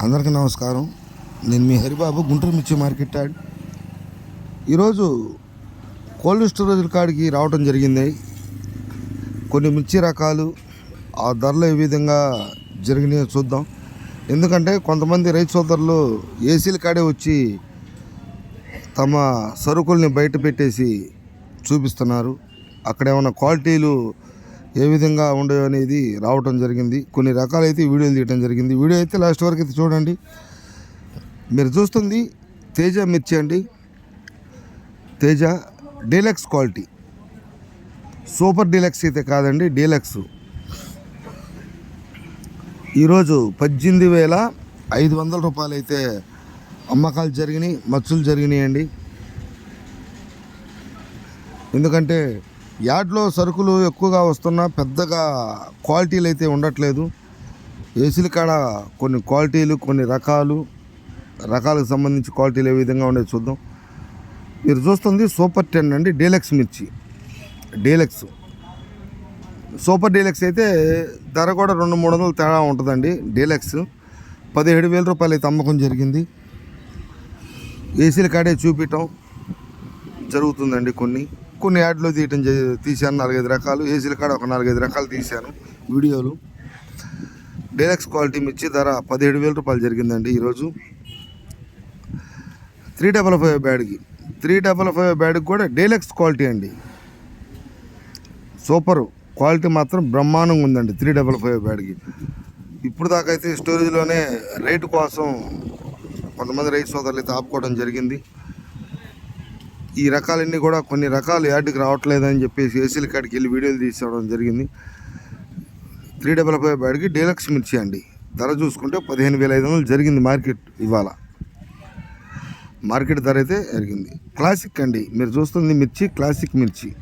అందరికీ నమస్కారం. నేను మీ హరిబాబు గుంటూరు మిర్చి మార్కెట్ యాడ్. ఈరోజు కోల్డ్ స్టోరేజ్ కాడికి రావడం జరిగింది. కొన్ని మిర్చి రకాలు ఆ ధరలు ఏ విధంగా జరిగినాయో చూద్దాం. ఎందుకంటే కొంతమంది రైతు సోదరులు ఏసీల కాడే వచ్చి తమ సరుకుల్ని బయట పెట్టేసి చూపిస్తున్నారు. అక్కడ ఏమైనా క్వాలిటీలు ఏ విధంగా ఉండవు అనేది రావటం జరిగింది. కొన్ని రకాలైతే వీడియోలు తీయడం జరిగింది. వీడియో అయితే లాస్ట్ వరకు అయితే చూడండి. మీరు చూస్తుంది తేజ మిర్చి అండి. Teja deluxe quality. Super deluxe అయితే కాదండి డీలక్స్. ఈరోజు పద్దెనిమిది వేల ఐదు వందల రూపాయలు అయితే అమ్మకాలు జరిగినాయి మచ్చులు జరిగినాయండి. ఎందుకంటే యార్డ్లో సరుకులు ఎక్కువగా వస్తున్నా పెద్దగా క్వాలిటీలు అయితే ఉండట్లేదు. ఏసీల కాడ కొన్ని క్వాలిటీలు కొన్ని రకాలు రకాలకు సంబంధించి క్వాలిటీలు ఏ విధంగా ఉండేది చూద్దాం. మీరు చూస్తుంది సూపర్ టెన్ అండి డీలక్స్ మిర్చి. డీలక్స్. సూపర్ డీలక్స్ అయితే ధర కూడా రెండు మూడు వందలు తేడా ఉంటుందండి డీలక్స్. పదిహేడు వేల రూపాయలు అయితే అమ్మకం జరిగింది. ఏసీల కాడే చూపించటం జరుగుతుందండి కొన్ని. కొన్ని యాడ్లో తీయటం తీశాను నాలుగైదు రకాలు. ఏసీల కాడ ఒక నాలుగైదు రకాలు తీశాను వీడియోలు. డీలక్స్ క్వాలిటీ మిర్చి ధర పదిహేడు వేల రూపాయలు జరిగిందండి ఈరోజు. త్రీ డబల్ ఫైవ్ బ్యాడ్కి. త్రీ డబల్ ఫైవ్ బ్యాడ్కి కూడా డీలక్స్ క్వాలిటీ అండి. సూపర్. క్వాలిటీ మాత్రం బ్రహ్మాండంగా ఉందండి త్రీ డబల్ ఫైవ్ బ్యాడ్కి. ఇప్పుడు దాకా అయితే స్టోరేజ్లోనే రేటు కోసం కొంతమంది రైతు సోదరులు అయితే ఆపుకోవడం జరిగింది. ఈ రకాలన్నీ కూడా కొన్ని రకాలు యార్డుకి రావట్లేదని చెప్పేసి ఏసీల కాడికి వెళ్ళి వీడియోలు తీసుకోవడం జరిగింది. త్రీ డబల్ ఫైవ్ బ్యాడ్కి డీలక్స్ మిర్చి అండి. ధర చూసుకుంటే పదిహేను వేల ఐదు వందలు జరిగింది మార్కెట్ ఇవాళ. మార్కెట్ ధర అయితే జరిగింది. క్లాసిక్ అండి. మీరు చూస్తుంది మిర్చి క్లాసిక్ మిర్చి.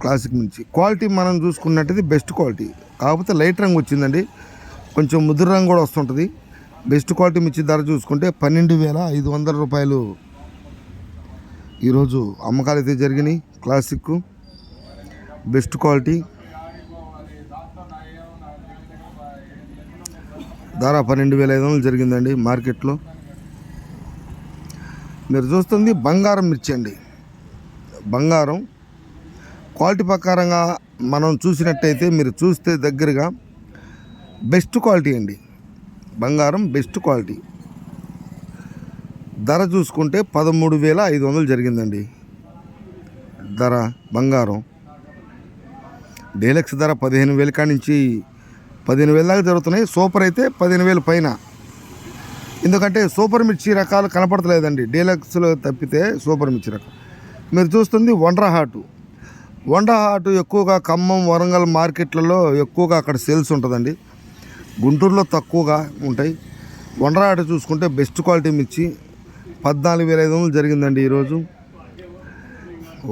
క్లాసిక్ మిర్చి. క్వాలిటీ మనం చూసుకున్నట్టుది బెస్ట్ క్వాలిటీ. కాకపోతే లైట్ రంగు వచ్చిందండి. కొంచెం ముదురు రంగు కూడా వస్తుంటుంది. బెస్ట్ క్వాలిటీ మిర్చి ధర చూసుకుంటే పన్నెండు వేల ఐదు వందల రూపాయలు ఈరోజు అమ్మకాలు అయితే జరిగినాయి. క్లాసిక్ బెస్ట్ క్వాలిటీ ధర పన్నెండు వేల ఐదు వందలు జరిగిందండి మార్కెట్లో. మీరు చూస్తుంది బంగారం మిర్చి అండి. బంగారం. క్వాలిటీ ప్రకారంగా మనం చూసినట్టయితే మీరు చూస్తే దగ్గరగా బెస్ట్ క్వాలిటీ అండి. బంగారం బెస్ట్ క్వాలిటీ ధర చూసుకుంటే పదమూడు వేల ఐదు వందలు జరిగిందండి. ధర బంగారం. డీలక్స్ ధర పదిహేను వేల కాడి నుంచి పదిహేను వేల దాకా జరుగుతున్నాయి. సూపర్ అయితే పదిహేను వేల పైన. ఎందుకంటే సూపర్ మిర్చి రకాలు కనపడతలేదండి. డీలక్స్లో తప్పితే సూపర్ మిర్చి రకం. మీరు చూస్తుంది వండ్రా హాటు. వండ్రా హాటు ఎక్కువగా ఖమ్మం వరంగల్ మార్కెట్లలో ఎక్కువగా అక్కడ సేల్స్ ఉంటుందండి. గుంటూరులో తక్కువగా ఉంటాయి. వండ్రా హాటు చూసుకుంటే బెస్ట్ క్వాలిటీ మిర్చి పద్నాలుగు వేల ఐదు వందలు జరిగిందండి ఈరోజు.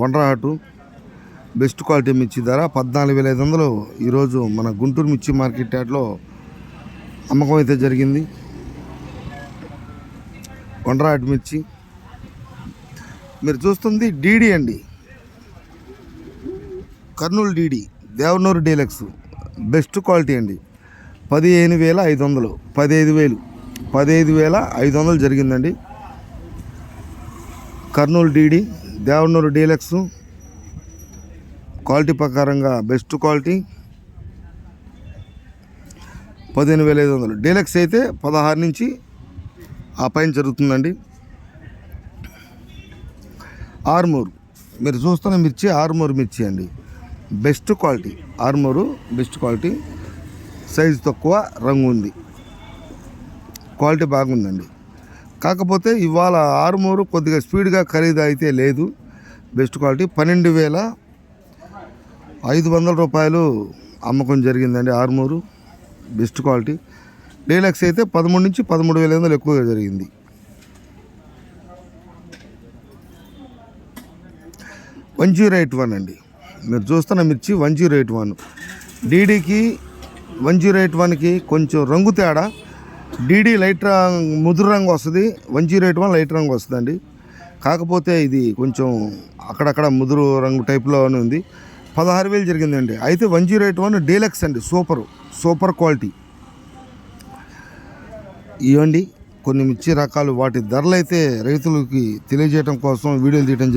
వండ్రా హాటు బెస్ట్ క్వాలిటీ మిర్చి ధర పద్నాలుగు వేల ఐదు వందలు. ఈరోజు మన గుంటూరు మిర్చి మార్కెట్ యార్డ్లో అమ్మకం అయితే జరిగింది. వండ్రాట్ మిర్చి. మీరు చూస్తుంది డీడీ అండి. Kurnool DD Devanur deluxe. Best quality అండి. పదిహేను వేల ఐదు వందలు పదిహేను వేలు పదిహేను వేల ఐదు వందలు జరిగిందండి. Kurnool DD Devanur deluxe quality ప్రకారంగా బెస్ట్ క్వాలిటీ. పదిహేను వేల ఐదు వందలు. డీలక్స్ అయితే పదహారు నుంచి ఆ పైన జరుగుతుందండి. ఆర్మూర్. మీరు చూస్తున్న మిర్చి ఆర్మూర్ మిర్చి అండి. Best quality. Armoor best quality. Size తక్కువ రంగు ఉంది. క్వాలిటీ బాగుందండి. కాకపోతే ఇవాళ ఆరుమూరు కొద్దిగా స్పీడ్గా ఖరీదు అయితే లేదు. బెస్ట్ క్వాలిటీ పన్నెండు వేల ఐదు వందల రూపాయలు అమ్మకం జరిగిందండి ఆరుమూరు. Best quality. డీలక్స్ అయితే పదమూడు నుంచి పదమూడు వేల ఐదు వందలు ఎక్కువగా జరిగింది. వన్ జీరో ఎయిట్ వన్ అండి. మీరు చూస్తున్న మిర్చి వన్ జీరో ఎయిట్ వన్. డీడీకి వన్ జీరో ఎయిట్ వన్కి కొంచెం రంగు తేడా. డీడీ లైట్ రంగ్ ముదురు రంగు వస్తుంది. One zero eight one light రంగు వస్తుందండి. కాకపోతే ఇది కొంచెం అక్కడక్కడ ముదురు రంగు టైప్లోనే ఉంది. పదహారు వేలు జరిగిందండి. అయితే one zero eight one deluxe అండి. సూపర్. Super quality. ఇవ్వండి. కొన్ని మిర్చి రకాలు వాటి ధరలు అయితే రైతులకి తెలియజేయడం కోసం వీడియోలు తీయడం జరిగింది